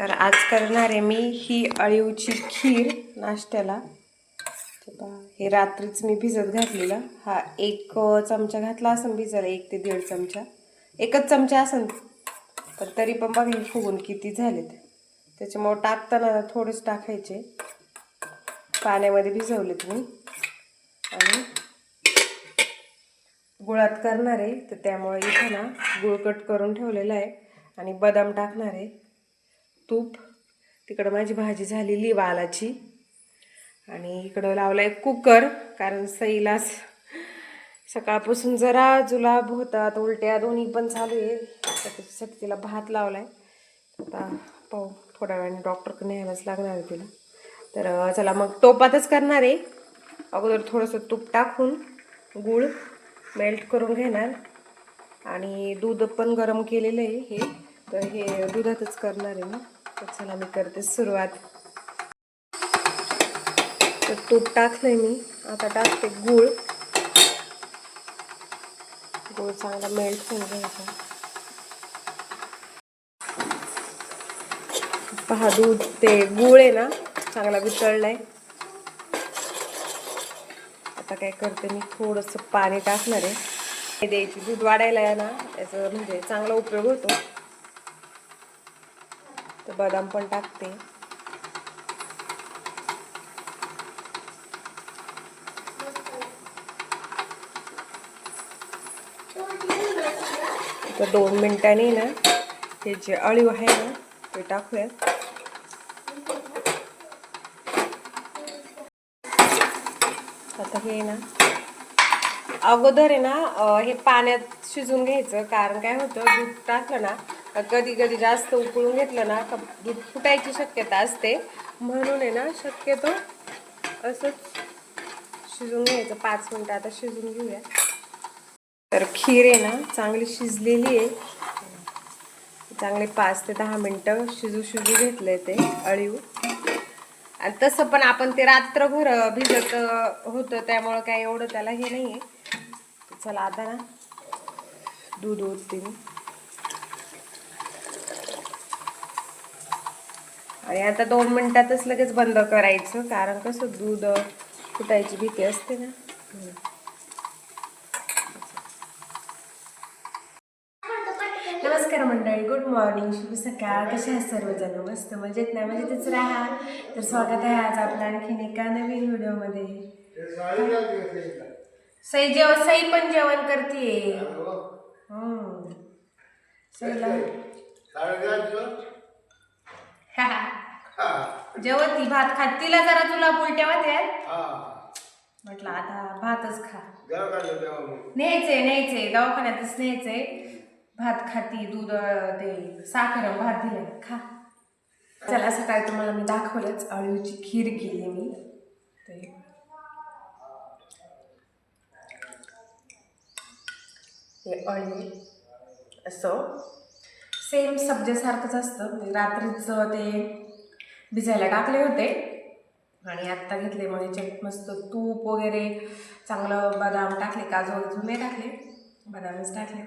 तर आज करणार आहे मी ही अळीवची खीर नाश्त्याला. हे रात्रीच मी भिजत घातलेलं. हा एक चमचा घातला असं भिजायला एक ते दीड चमचा. एकच चमचा असेल पण तरी पण बघा हे फुगून किती झालेत. त्याच्यामुळं टाकताना थोडेच टाकायचे. पाण्यामध्ये भिजवले मी. आणि गुळात करणार आहे. तर त्यामुळे इथं ना गुळ कट करून ठेवलेला आहे. आणि बदाम टाकणार आहे. तूप. तिकडं माझी भाजी झालेली वालाची. आणि इकडं लावला आहे कुकर कारण सईला सकाळपासून जरा जुलाब होतात उलट्या दोन्ही पण चालू आहे. तर त्याच्यासाठी तिला भात लावला आहे आता पाहू थोड्या वेळाने डॉक्टरकडे न्यायलाच लागणार आहे तिला. तर चला मग टोपातच करणार आहे. अगोदर थोडंसं तूप टाकून गूळ मेल्ट करून घेणार. आणि दूध पण गरम केलेलं आहे हे. तर हे दुधातच करणार आहे मी. तर चला मी करते सुरुवात. तर तूप टाकलंय मी. आता टाकते गूळ. गूळ चांगला मेल्ट होऊन घ्यायचा. पहा दूध ते गूळ आहे ना चांगला वितळलाय. आता काय करते मी थोडंसं पाणी टाकणार आहे. द्यायची दूध वाढायला आहे ना त्याचा म्हणजे चांगला उपयोग होतो. तर बदाम पण टाकते. तर दोन मिनिटांनी ना हे जे अळीव आहे ना ते टाकूयात. आता हे ना अगोदर आहे ना हे पाण्यात शिजून घ्यायचं. कारण काय होतं दूध टाकलं ना कधी कधी जास्त उकळून घेतलं ना का दूध फुटायची शक्यता असते. म्हणून आहे ना शक्यतो असंच शिजून घ्यायचं. पाच मिनटं आता शिजून घेऊया. तर खीर आहे ना चांगली शिजलेली आहे. चांगले पाच ते दहा मिनटं शिजू शिजू घेतलंय ते अळीव. आणि तसं पण आपण ते रात्रभर भिजत होतं त्यामुळं काय एवढं त्याला हे नाही आहे चला आता ना दूध ओतते मी. आणि आता दोन मिनटातच लगेच बंद करायचं कारण कसं दूध फुटायची भीती असते ना. नमस्कार मंडळी गुड मॉर्निंग शुभ सकाळ. कसे आहेत सर्वजण? मस्त मजेत नाही मजेतच राहा. तर स्वागत आहे आज आपल्या आणखीन एका नवीन व्हिडिओमध्ये. सई जेव सई पण जेवण करते सईला जेवती भात खात तिला जरा तुला उलट्या होत्या म्हटलं आता भातच खा. न्यायचंय न्यायचंय. दवाखान्यातच न्यायचंय. भात खाती दूध ते साखर भात दिलाय. खा. चला सकाळी तुम्हाला मी दाखवलंच. अळूची खीर केली मी. ते. हे अळी असं. सेम सब्जेसारखंच असतं. म्हणजे रात्रीचं ते भिजायला टाकले होते. आणि आत्ता घेतले मग याच्यात मस्त तूप वगैरे चांगलं बदाम टाकले काजू वगैरे नाही टाकले बदामच टाकले.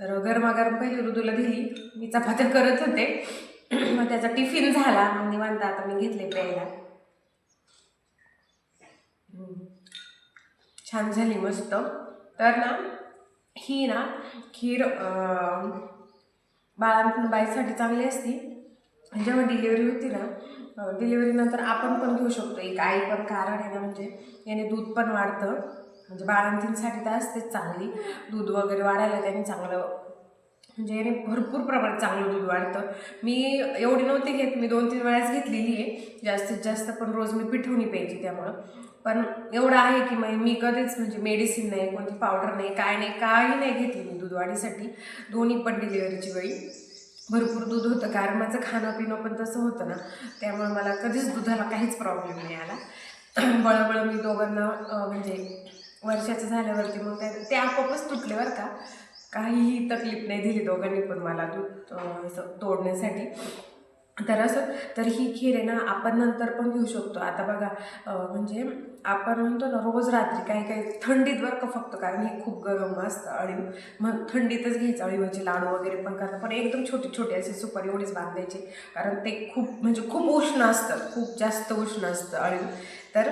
तर गरमागरम पहिली ऋतूला दिली. मी चपात्या करत होते. मग त्याचा टिफिन झाला. मग निवांत आता मी घेतले प्यायला. छान झाली मस्त. तर ना ही ना खीर अं, बाईसाठी चांगली असती. जेव्हा डिलिव्हरी होती ना डिलिव्हरीनंतर आपण पण घेऊ शकतो. एक आई पण कारण आहे ना म्हणजे याने दूध पण वाढतं. म्हणजे बाळांतींसाठी तर असतेच चांगली. दूध वगैरे वाढायला त्याने चांगलं म्हणजे याने भरपूर प्रमाणात चांगलं दूध वाढतं. मी एवढी नव्हती घेत मी दोन तीन वेळाच घेतलेली आहे. जास्तीत जास्त पण रोज मी पिठवणी प्यायची त्यामुळं. पण एवढं आहे की मग मी कधीच म्हणजे मेडिसिन नाही कोणती पावडर नाही काय नाही काही नाही घेतली मी दूध वाढीसाठी. दोन्ही पण डिलिव्हरीची वेळी. भरपूर दूध होतं कारण माझं खाणं पिणं पण तसं होतं ना. त्यामुळे मला कधीच दुधाला काहीच प्रॉब्लेम नाही आला. बळबळ मी दोघांना म्हणजे वर्षाचं झाल्यावरती मग त्या ते आपोआपच तुटले बरं का. काहीही तकलीफ नाही दिली दोघांनी पण मला दूध असं तोडण्यासाठी. तर असं तर ही खीर आहे ना आपण नंतर पण घेऊ शकतो. आता बघा म्हणजे आपण म्हणतो ना रोज रात्री काही काही थंडीत बरं का फक्त कारण हे खूप गरम असतं अळीव मग थंडीतच घ्यायचं. अळीवाचे लाडू वगैरे पण करतात. पण एकदम छोटे छोटे असे सुपारी एवढीच बांधायचे कारण ते खूप म्हणजे खूप उष्ण असतं. खूप जास्त उष्ण असतं. अळीव तर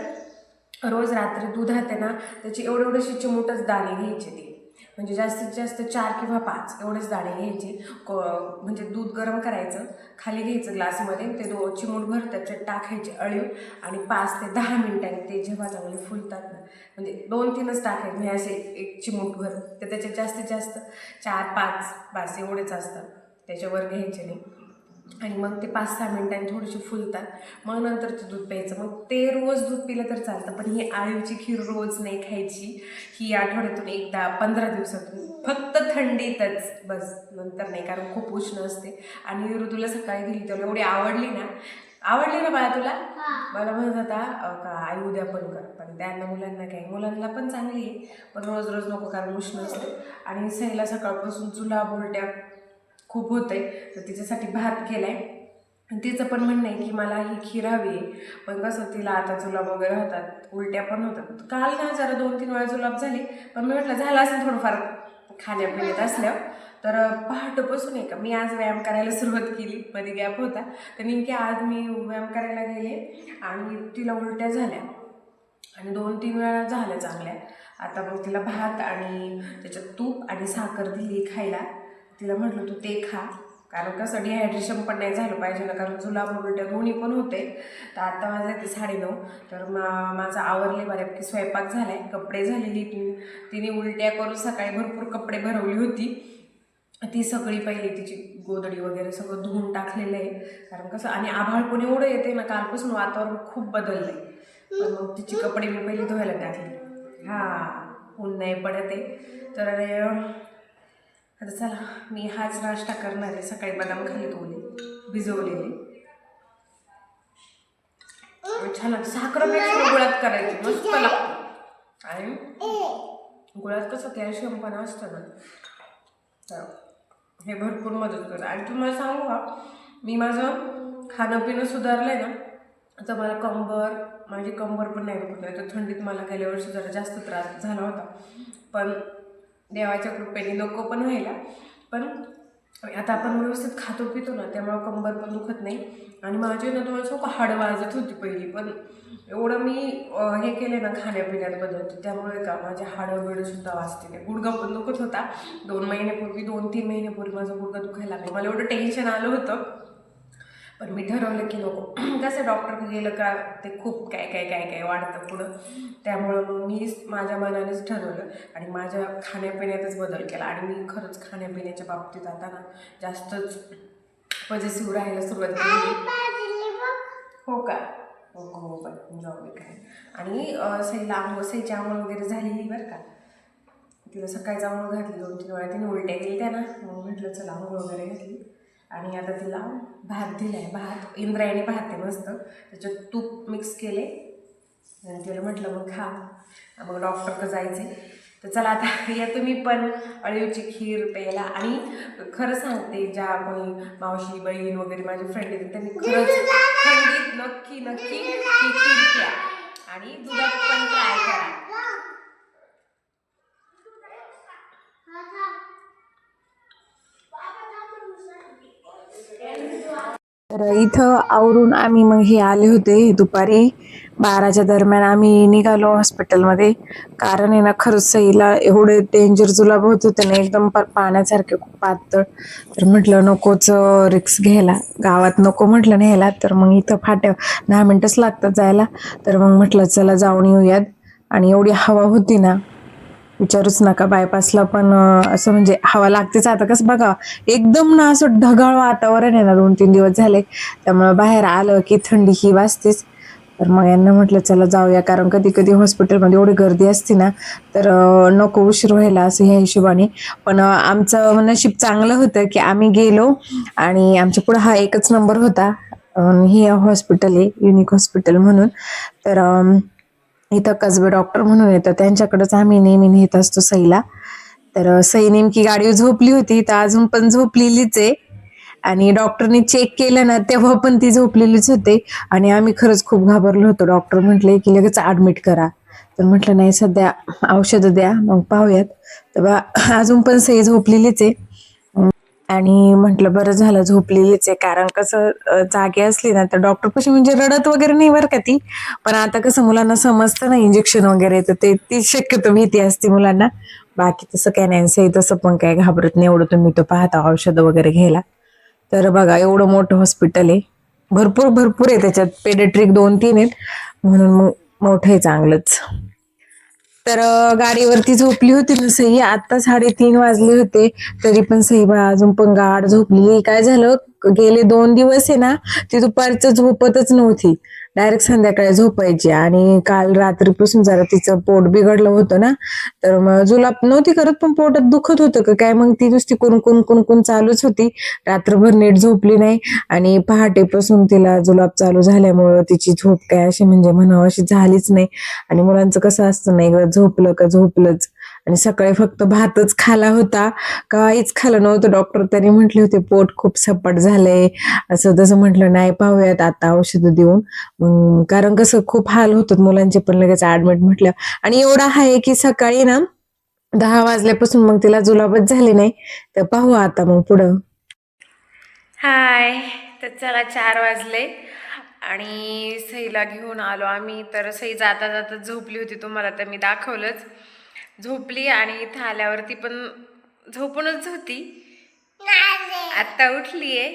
रोज रात्री दुधात आहे ना त्याची एवढे एवढेसे चिमूटच दाणे घ्यायचे ते. म्हणजे जास्तीत जास्त चार किंवा पाच एवढेच दाणे घ्यायचे. को म्हणजे दूध गरम करायचं खाली घ्यायचं ग्लासमध्ये ते दो चिमूटभर त्याच्यात टाकायचे अळीव आणि पाच ते दहा मिनिटांनी ते जेव्हा चांगले फुलतात ना म्हणजे दोन तीनच टाकायचे म्हणजे असे एक चिमूटभर तर त्याच्यात जास्तीत जास्त चार पाच पाच एवढेच असतात. त्याच्यावर घ्यायचे नाही. आणि मग ते पाच सहा मिनिटांनी थोडेसे फुलतात. मग नंतर ते दूध प्यायचं. मग ते रोज दूध पिलं तर चालतं पण ही आळूची खीर रोज नाही खायची. ही आठवड्यातून एकदा पंधरा दिवसातून. फक्त थंडीतच. बस नंतर नाही कारण खूप उष्ण असते. आणि ऋतूला सकाळी दिली तर एवढी आवडली ना. आवडली ना बाळा तुला? मला म्हणत होता का आई उद्या पण कर. पण त्यांना मुलांना काय मुलांना पण चांगली आहे. पण रोज रोज नको कारण उष्ण असते. आणि सईला सकाळपासून चुला बोलट्या खूप होते तर तिच्यासाठी भात केलाय. आणि तिचं पण म्हणणं आहे की मला ही खीर हवी आहे. पण कसं तिला आता जुलाब वगैरे होतात. उलट्या पण होतात. काल ना जरा दोन तीन वेळा जुलाब झाले. पण मी म्हटलं झालं असेल थोडंफार खाण्यापिण्यात असल्यावर. तर पहाटेपासून आहे का मी आज व्यायाम करायला सुरुवात केली. मध्ये गॅप होता. तर नेमकी आज मी व्यायाम करायला गेले. आणि तिला उलट्या झाल्या. आणि दोन तीन वेळा झाल्या चांगल्या. आता मग तिला भात आणि त्याच्यात तूप आणि साखर दिली खायला. तिला म्हटलं तू ते खा. कारण कसं डिहायड्रेशन पण नाही झालं पाहिजे ना कारण जुलाब उलट्या दोन्ही पण होते. तर आता वाजले ते साडेनऊ. तर मा माझा आवरले बऱ्यापैकी स्वयंपाक झाला आहे कपडे झालेली तिने उलट्या करून सकाळी भरपूर कपडे भरवली होती. ती सगळी पहिली तिची गोदडी वगैरे सगळं धुवून टाकलेलं आहे. कारण कसं आणि आभाळ पण एवढं येते ना कालपासून वातावरण खूप बदललं आहे पण मग तिचे कपडे मी पहिले धुवायला टाकले. हां ऊन नाही पडत आहे. तर तर चला मी हाच नाश्ता करणार आहे. सकाळी बदाम खाली धुवले भिजवलेले. छान साखर गुळात करायची. मस्त आणि गुळात कसं कॅल्शियम पण असतं ना. तर हे भरपूर मदत करतं. आणि तुम्हाला सांगू का मी माझं खाणं पिणं सुधारलं आहे ना आता मला कंबर माझी कंबर पण नाही दुखत. नाही तर थंडीत मला गेल्या वर्षी जरा जास्त त्रास झाला होता. पण देवाच्या कृपेने नको पण व्हायला. पण आता आपण व्यवस्थित खातो पितो ना त्यामुळं कंबर पण दुखत नाही. आणि माझी ना तुम्हाला सांगू हाडं वाजत होती पहिली पण एवढं मी हे केले ना खाण्यापिण्यात बदलते त्यामुळे का माझ्या हाडं बिडं वाजते नाही. गुडघा पण दुखत होता. दोन महिन्यापूर्वी दोन तीन महिन्यापूर्वी माझा गुडघा दुखायला लागला. मला एवढं टेन्शन आलं होतं. पण मी ठरवलं की नको. कसं डॉक्टर गेलं का ते खूप काय काय काय काय वाढतं पुढं. त्यामुळं मी माझ्या मनानेच ठरवलं आणि माझ्या खाण्यापिण्यातच बदल केला. आणि मी खरंच खाण्यापिण्याच्या बाबतीत आता ना जास्तच पॉझिटिव्ह राहायला सुरुवात केली. हो का? हो हो पण जॉब काय आणि सही लांब आंघोळ आंघोळ वगैरे झालेली बरं का? तिला सकाळी आंघोळ घातली दोन तीन वेळा. तिने उलट्या केली त्या ना. मग म्हटलं चला आंघोळ वगैरे घातली. आणि आता तिला भात दिलाय. भात इंद्रायणी भात आहे मस्त. त्याच्यात तूप मिक्स केले. आणि तिला म्हटलं मग खा. मग डॉक्टरकडे जायचे. तर चला आता या तुम्ही पण. अळीवची खीर प्यायला. आणि खरं सांगते ज्या कोणी मावशी बहीण वगैरे माझे फ्रेंड आहेत त्यांनी खरंच थंडीत नक्की नक्की ही खीर प्या. आणि दुधात पण ट्राय करा. तर इथं आवरून आम्ही मग हे आले होते दुपारी. बाराच्या दरम्यान आम्ही निघालो हॉस्पिटलमध्ये. कारण आहे ना खरंच सईला एवढे डेंजर जुलाब होत होते ना एकदम पर पाण्यासारखे खूप पातळ. तर म्हटलं नकोच रिक्स घ्यायला. गावात नको म्हटलं न्यायला. तर मग इथं फाट्या दहा मिनटंच लागतात जायला. तर मग म्हटलं चला जाऊन येऊयात. आणि एवढी हवा होती ना विचारूच नका बायपासला पण असं म्हणजे हवा लागतेच. आता कसं बघा एकदम ना असं ढगाळ वातावरण आहे ना दोन तीन दिवस झाले. त्यामुळं बाहेर आलं की थंडी ही वाजतेच. तर मग यांना म्हटलं चला जाऊया. कारण कधी कधी हॉस्पिटलमध्ये एवढी गर्दी असते ना तर नको उशीर व्हायला असं ह्या हिशोबाने. पण आमचं नशीब चांगलं होतं की आम्ही गेलो आणि आमच्या पुढे हा एकच नंबर होता. हे हॉस्पिटल आहे युनिक हॉस्पिटल म्हणून. तर इथं कसबे डॉक्टर म्हणून येतं. त्यांच्याकडेच आम्ही नेहमी नेत असतो सईला. तर सई नेमकी गाडी झोपली होती तर अजून पण झोपलेलीच आहे. आणि डॉक्टरने चेक केलं ना तेव्हा पण ती झोपलेलीच होते. आणि आम्ही खरंच खूप घाबरलो होतो. डॉक्टर म्हटले की लगेच ऍडमिट करा. तर म्हटलं नाही सध्या औषधं द्या मग पाहूयात. तर बा अजून पण सई झोपलेलीच आहे. आणि म्हटलं बरं झालं झोपलेलीच आहे. कारण कसं जागी असली ना तर डॉक्टर कशी म्हणजे रडत वगैरे नाही बरं का ती. पण आता कसं मुलांना समजतं ना इंजेक्शन वगैरे तर ते ती शक्यतो भीती असते मुलांना. बाकी तसं काय नाही आहे तसं पण काय घाबरत नाही एवढं तुम्ही तो पाहता औषधं वगैरे घ्यायला. तर बघा एवढं मोठं हॉस्पिटल आहे. भरपूर भरपूर आहे त्याच्यात. पेडेट्रिक दोन तीन आहेत. म्हणून मग मोठं आहे चांगलंच. तर गाडीवरती झोपली होती ना सई. आता साडेतीन वाजले होते. तरी पण सई बा अजून पण गाड झोपली. काय झालं? गेले दोन दिवस आहे ना ती दुपारचं झोपतच नव्हती. डायरेक्ट संध्याकाळी झोपायची आणि काल रात्रीपासून जरा तिचं पोट बिघडलं होतं ना तर मग जुलाब नव्हती करत पण पोटात दुखत होतं का? काय मग ती नुसती कुणकुण कुणकुण चालूच होती. रात्रभर नीट झोपली नाही आणि पहाटेपासून तिला जुलाब चालू झाल्यामुळं तिची झोप काय अशी म्हणजे म्हणावं अशी झालीच नाही. आणि मुलांचं कसं असतं नाही एकदा झोपलं का झोपलंच. आणि सकाळी फक्त भातच खाला होता. काहीच खाल्लं नव्हतं. डॉक्टर त्यांनी म्हटले होते पोट खूप सपाट झालंय. असं तसं म्हटलं नाही पाहूयात आता औषधं देऊन. मग कारण कसं खूप हाल होतात मुलांचे पण लगेच ऍडमिट म्हटलं आणि एवढा आहे की सकाळी ना दहा वाजल्यापासून मग तिला जुलाबच झाली नाही. तर पाहू आता मग पुढं. हाय तर चला चार वाजले. आणि सईला घेऊन आलो आम्ही. तर सई जाता जाता झोपली होती तुम्हाला तर मी दाखवलंच. झोपली आणि इथं आल्यावरती पण झोपूनच होती. आत्ता उठली आहे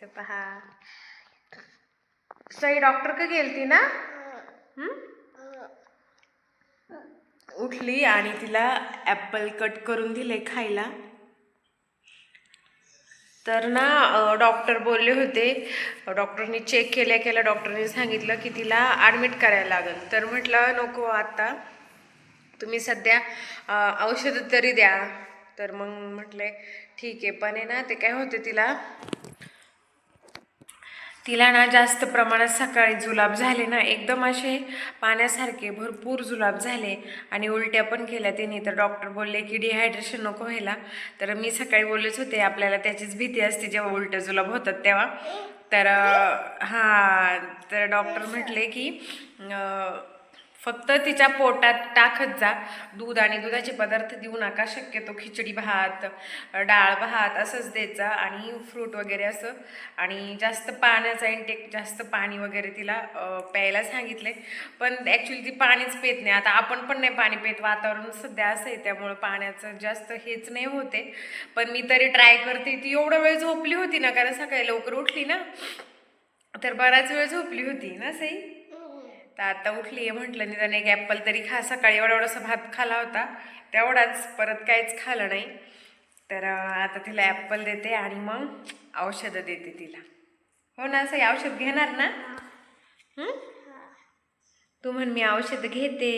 तर पहा. सई डॉक्टर का गेलती ना? उठली आणि तिला ॲपल कट करून दिले खायला. तर ना डॉक्टर बोलले होते. डॉक्टरनी चेक केल्या केल्या डॉक्टरने सांगितलं की तिला ॲडमिट करायला लागेल. तर म्हटलं नको आता. तुम्ही सध्या औषधं तरी द्या. तर मग म्हटले ठीक आहे पण आहे ना ते काय होते तिला तिला ना जास्त प्रमाणात सकाळी जुलाब झाले ना एकदम असे पाण्यासारखे भरपूर जुलाब झाले आणि उलट्या पण केल्या तिने. तर डॉक्टर बोलले की डिहायड्रेशन नको व्हायला. तर मी सकाळी बोललेच होते आपल्याला त्याचीच भीती असते जेव्हा उलट्या जुलाब होतात तेव्हा. तर हां तर डॉक्टर म्हटले की फक्त तिच्या पोटात टाकत जा. दूध आणि दुधाचे पदार्थ देऊ नका. शक्यतो खिचडी भात डाळ भात असंच द्यायचा आणि फ्रूट वगैरे असं. आणि जास्त पाण्याचा इंटेक जास्त पाणी वगैरे तिला प्यायला सांगितले. पण ॲक्च्युली ती पाणीच पेत नाही. आता आपण पण नाही पाणी पेत. वातावरण सध्या असं आहे. त्यामुळं पाण्याचं जास्त हेच नाही होते. पण मी तरी ट्राय करते. ती एवढा वेळ झोपली होती ना. कारण सकाळी लवकर उठली ना. तर बराच वेळ झोपली होती ना सई? तर आता उठली आहे म्हटलं निदान एक ॲपल तरी खा. सकाळी एवढा एवढासा भात खाला होता. तेवढाच परत काहीच खाल्लं नाही. तर आता तिला ॲपल देते आणि मग औषधं देते तिला. हो ना असं औषध घेणार ना? तू म्हण मी औषध घेते.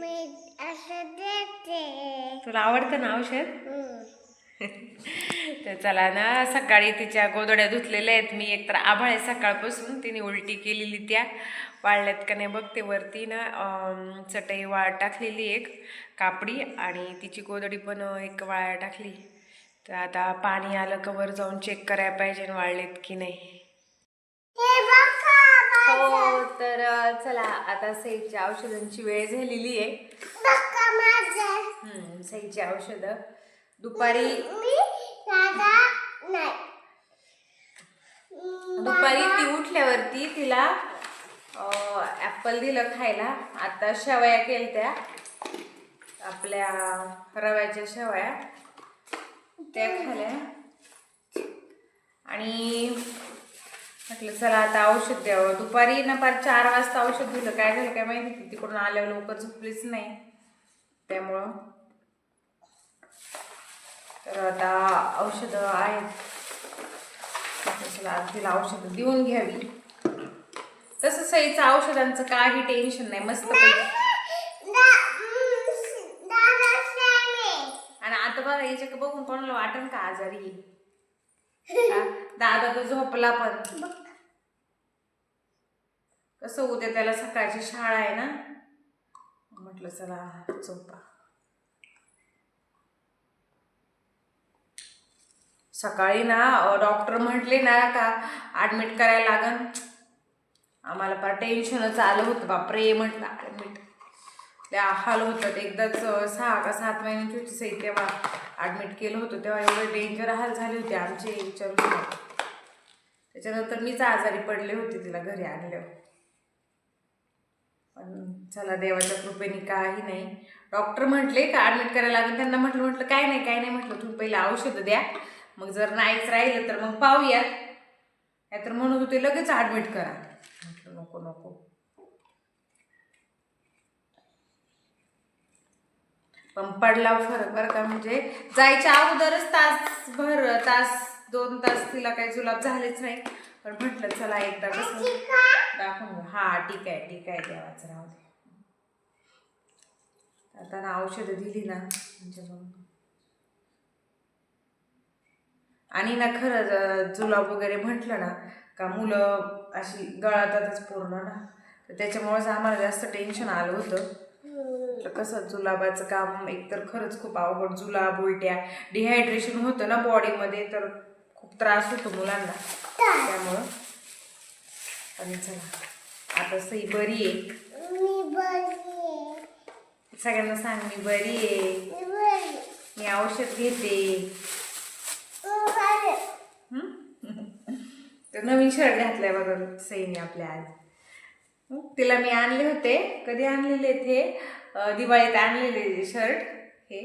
मी असं देते. तुला आवडतं ना औषध? तर चला ना सकाळी तिच्या गोदड्या धुतलेल्या आहेत. मी एकतर आभाळ आहे सकाळपासून तिने उलटी केलेली त्या. वाळल्यात का नाही बघते वरती ना चटई वाळ टाकलेली एक कापडी आणि तिची गोदडी पण एक वाळ्या टाकली. तर आता पाणी आलं का वर जाऊन चेक करायला पाहिजे वाळलेत की नाही. हे बघा तर चला आता सईच्या औषधांची वेळ झालेली आहे. बघा सईची औषधं. दुपारी नाही. दुपारी ती उठल्यावरती तिला ॲपल दिलं खायला. आता शेवया केलत्या. आपल्या रव्याच्या शेवया. त्या खाल्या. आणि म्हटलं चला आता औषध द्यावं. दुपारी ना पार चार वाजता औषध दिलं. काय झालं काय माहिती? तिकडून आल्यावर लवकर झोपलीच नाही. त्यामुळं तर आता औषधं आहेत. आज तिला औषधं देऊन घ्यावी. तसं सईचं औषधांचं काही टेन्शन नाही मस्त आणि आता बघा याच्या बघून कोणाला वाटेल का आजारी? दादा तो झोपला पण. कसं उद्या त्याला सकाळची शाळा आहे ना? म्हटलं चला झोपा. सकाळी ना डॉक्टर म्हटले ना का ॲडमिट करायला लागन. आम्हाला फार टेन्शनच आलं होतं बापरे म्हटलं ॲडमिट त्या हाल होतात एकदाच सहा का सात महिन्यांची होती सई तेव्हा ॲडमिट केलं होतं. तेव्हा एवढे डेंजर हाल झाले होते आमचे विचारू त्याच्यानंतर मीच आजारी पडले होते तिला घरी आणल्यावर. पण चला देवाच्या कृपेने काही नाही. डॉक्टर म्हटले का ॲडमिट करायला लागेल? त्यांना म्हटलं म्हटलं काय नाही काय नाही म्हटलं तुम्ही पहिले औषधं द्या. मग जर नाहीच राहिलं तर मग पाहूयात नाहीतर म्हणत होते लगेच ॲडमिट करा. म्हटलं नको नको. पण पडला फरक बरं का म्हणजे जायच्या अगोदरच तास भर तास दोन तास तिला काही जुलाब झालेच नाही. पण म्हटलं चला एकदा कसं दाखवून. हा ठीक आहे ठीक आहे देवाचं राहू दे. आता ना औषधं दिली ना म्हणजे मग आणि ना खरंच अं, जुलाब वगैरे म्हटलं ना का मुलं अशी गळातातच पूर्ण ना. तर त्याच्यामुळेच आम्हाला जास्त टेन्शन आलं होतं. म्हटलं कसं जुलाबाचं काम एकतर खरंच खूप अवघड जुलाब उलट्या डिहायड्रेशन होतं ना बॉडीमध्ये तर खूप त्रास होतो मुलांना. त्यामुळं. आणि चला आता सई बरी आहे. सगळ्यांना सांग मी बरी आहे. मी औषध घेते बरी हं? तर नवीन शर्ट घातलाय बघा सईने आपल्या आज. हं? तिला मी आणले होते. कधी आणलेले ते? दिवाळीत आणलेले शर्ट हे.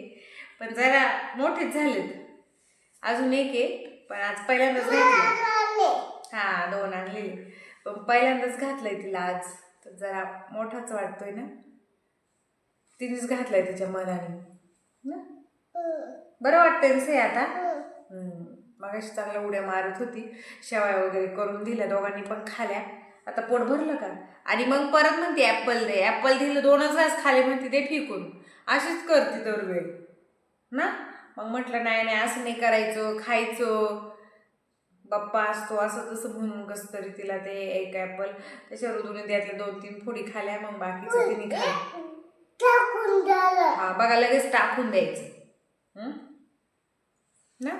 पण जरा मोठेच झालेत. अजून एक आहे पण आज पहिल्यांदाच घातलं. हा दोन आणलेले पण पहिल्यांदाच घातलंय तिला आज. तर जरा मोठाच वाटतोय ना? तिनेच घातलाय तिच्या मनाने. ना? बरं वाटतंय ना सई आता? मग अशी चांगल्या उड्या मारत होती. शेवाय वगैरे करून दिल्या दोघांनी पण खाल्या. आता पोट भरलं का? आणि मग परत म्हणते ॲपल दे ॲपल दिलं दोनच घास खाली म्हणते ते फिकून. अशीच करते दरवेळी ना? मग म्हटलं नाही नाही असं नाही करायचं खायचं. बाप्पा असतो असं तसं म्हणून कसं तरी तिला ते एक ॲपल त्याच्यावर दोन्ही त्यातल्या दोन तीन फोडी खाल्या मग बाकीचं तिने खाल्लं. हा बघा लगेच टाकून द्यायचं? ना.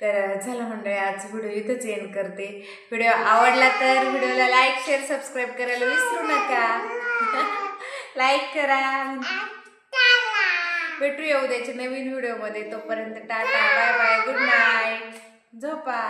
तर चला मंडळी आज व्हिडिओ इथंच एंड करते. व्हिडिओ आवडला तर व्हिडिओला लाईक शेअर सबस्क्राईब करायला विसरू नका. लाईक करा. भेटूया उद्याच्या नवीन व्हिडिओमध्ये. तोपर्यंत Tata bye bye good night झोपा.